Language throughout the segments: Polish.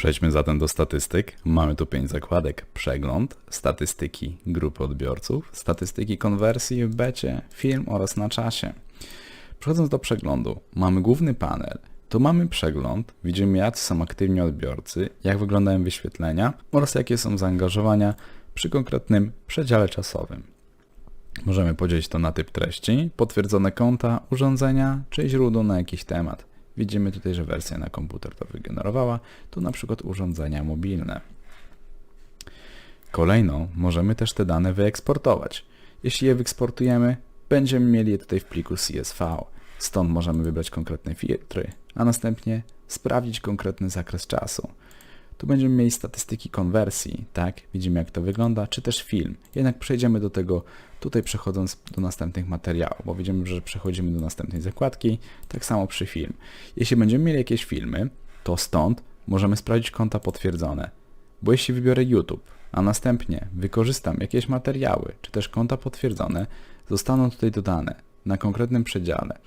Przejdźmy zatem do statystyk. Mamy tu pięć zakładek. Przegląd, statystyki grupy odbiorców, statystyki konwersji w becie, film oraz na czasie. Przechodząc do przeglądu, mamy główny panel. Tu mamy przegląd, widzimy jacy są aktywni odbiorcy, jak wyglądają wyświetlenia oraz jakie są zaangażowania przy konkretnym przedziale czasowym. Możemy podzielić to na typ treści, potwierdzone konta, urządzenia czy źródło na jakiś temat. Widzimy tutaj, że wersja na komputer to wygenerowała, tu na przykład urządzenia mobilne. Kolejno możemy też te dane wyeksportować. Jeśli je wyeksportujemy, będziemy mieli je tutaj w pliku CSV. Stąd możemy wybrać konkretne filtry, a następnie sprawdzić konkretny zakres czasu. Tu będziemy mieli statystyki konwersji, tak? Widzimy jak to wygląda, czy też film. Jednak przejdziemy do tego tutaj przechodząc do następnych materiałów, bo widzimy, że przechodzimy do następnej zakładki, tak samo przy film. Jeśli będziemy mieli jakieś filmy, to stąd możemy sprawdzić konta potwierdzone. Bo jeśli wybiorę YouTube, a następnie wykorzystam jakieś materiały, czy też konta potwierdzone, zostaną tutaj dodane na konkretnym przedziale.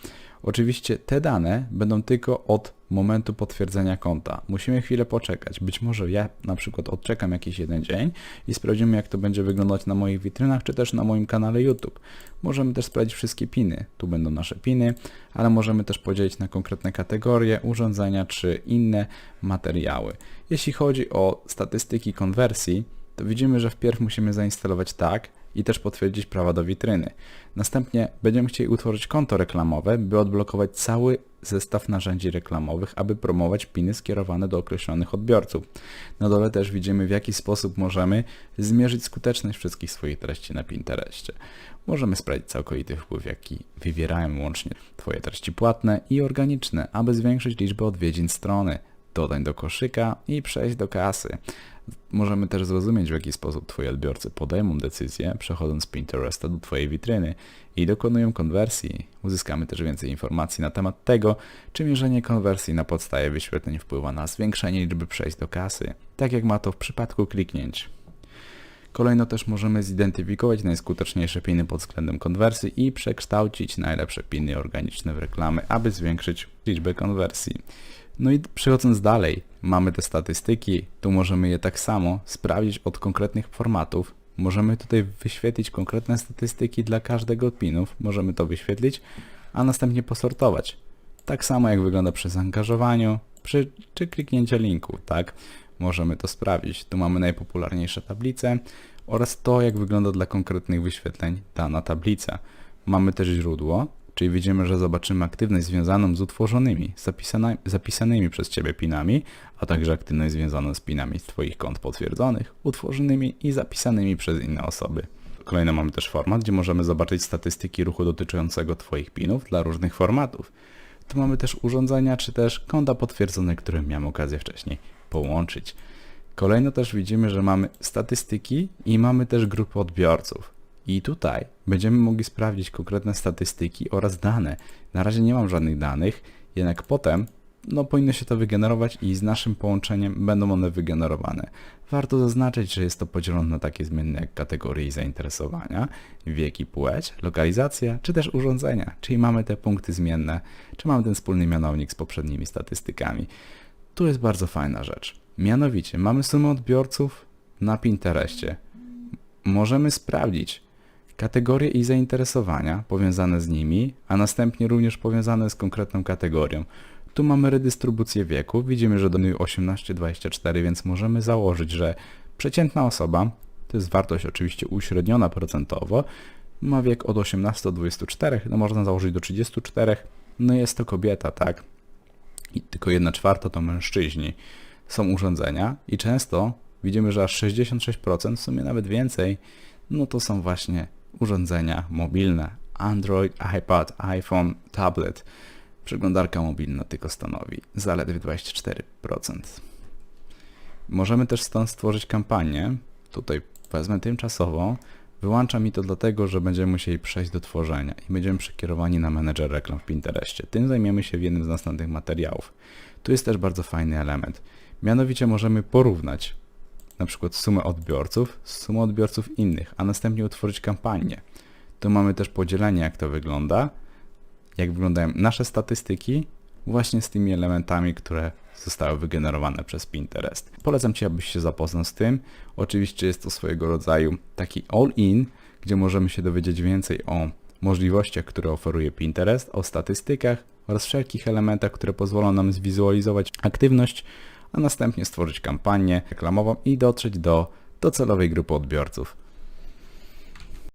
Oczywiście te dane będą tylko od momentu potwierdzenia konta. Musimy chwilę poczekać. Być może ja na przykład odczekam jakiś jeden dzień i sprawdzimy jak to będzie wyglądać na moich witrynach, czy też na moim kanale YouTube. Możemy też sprawdzić wszystkie piny. Tu będą nasze piny, ale możemy też podzielić na konkretne kategorie, urządzenia czy inne materiały. Jeśli chodzi o statystyki konwersji, to widzimy, że wpierw musimy zainstalować tak i też potwierdzić prawa do witryny. Następnie będziemy chcieli utworzyć konto reklamowe, by odblokować cały zestaw narzędzi reklamowych, aby promować piny skierowane do określonych odbiorców. Na dole też widzimy w jaki sposób możemy zmierzyć skuteczność wszystkich swoich treści na Pinterestie. Możemy sprawdzić całkowity wpływ, jaki wywierają łącznie Twoje treści płatne i organiczne, aby zwiększyć liczbę odwiedzin strony. Dodaj do koszyka i przejść do kasy. Możemy też zrozumieć, w jaki sposób Twoi odbiorcy podejmą decyzję, przechodząc z Pinteresta do Twojej witryny i dokonują konwersji. Uzyskamy też więcej informacji na temat tego, czy mierzenie konwersji na podstawie wyświetleń wpływa na zwiększenie liczby przejść do kasy, tak jak ma to w przypadku kliknięć. Kolejno też możemy zidentyfikować najskuteczniejsze piny pod względem konwersji i przekształcić najlepsze piny organiczne w reklamy, aby zwiększyć liczbę konwersji. No i przechodząc dalej, mamy te statystyki, tu możemy je tak samo sprawdzić od konkretnych formatów. Możemy tutaj wyświetlić konkretne statystyki dla każdego pinów, możemy to wyświetlić, a następnie posortować. Tak samo jak wygląda przy zaangażowaniu, przy, czy kliknięcia linku, tak? Możemy to sprawdzić. Tu mamy najpopularniejsze tablice oraz to, jak wygląda dla konkretnych wyświetleń dana tablica. Mamy też źródło, czyli widzimy, że zobaczymy aktywność związaną z utworzonymi, zapisanymi przez Ciebie pinami, a także aktywność związaną z pinami z Twoich kont potwierdzonych, utworzonymi i zapisanymi przez inne osoby. Kolejno mamy też format, gdzie możemy zobaczyć statystyki ruchu dotyczącego Twoich pinów dla różnych formatów. Tu mamy też urządzenia, czy też konta potwierdzone, które miałem okazję wcześniej połączyć. Kolejno też widzimy, że mamy statystyki i mamy też grupy odbiorców. I tutaj będziemy mogli sprawdzić konkretne statystyki oraz dane. Na razie nie mam żadnych danych, jednak potem no, powinno się to wygenerować i z naszym połączeniem będą one wygenerowane. Warto zaznaczyć, że jest to podzielone na takie zmienne jak kategorie i zainteresowania, wiek i płeć, lokalizacja, czy też urządzenia, czyli mamy te punkty zmienne, czy mamy ten wspólny mianownik z poprzednimi statystykami. Tu jest bardzo fajna rzecz. Mianowicie mamy sumę odbiorców na Pinterestie. Możemy sprawdzić kategorie i zainteresowania powiązane z nimi, a następnie również powiązane z konkretną kategorią. Tu mamy redystrybucję wieku, widzimy, że dominują 18-24, więc możemy założyć, że przeciętna osoba, to jest wartość oczywiście uśredniona procentowo, ma wiek od 18 do 24, no można założyć do 34, no jest to kobieta, tak? I tylko 1 czwarta to mężczyźni. Są urządzenia i często widzimy, że aż 66%, w sumie nawet więcej, no to są właśnie urządzenia mobilne. Android, iPad, iPhone, tablet. Przeglądarka mobilna tylko stanowi zaledwie 24%. Możemy też stąd stworzyć kampanię. Tutaj wezmę tymczasowo. Wyłącza mi to dlatego, że będziemy musieli przejść do tworzenia i będziemy przekierowani na menedżer reklam w Pinterestie. Tym zajmiemy się w jednym z następnych materiałów. Tu jest też bardzo fajny element. Mianowicie możemy porównać na przykład sumę odbiorców z sumą odbiorców innych, a następnie utworzyć kampanię. Tu mamy też podzielenie, jak to wygląda, jak wyglądają nasze statystyki właśnie z tymi elementami, które zostały wygenerowane przez Pinterest. Polecam Ci, abyś się zapoznał z tym. Oczywiście jest to swojego rodzaju taki all-in, gdzie możemy się dowiedzieć więcej o możliwościach, które oferuje Pinterest, o statystykach oraz wszelkich elementach, które pozwolą nam zwizualizować aktywność, a następnie stworzyć kampanię reklamową i dotrzeć do docelowej grupy odbiorców.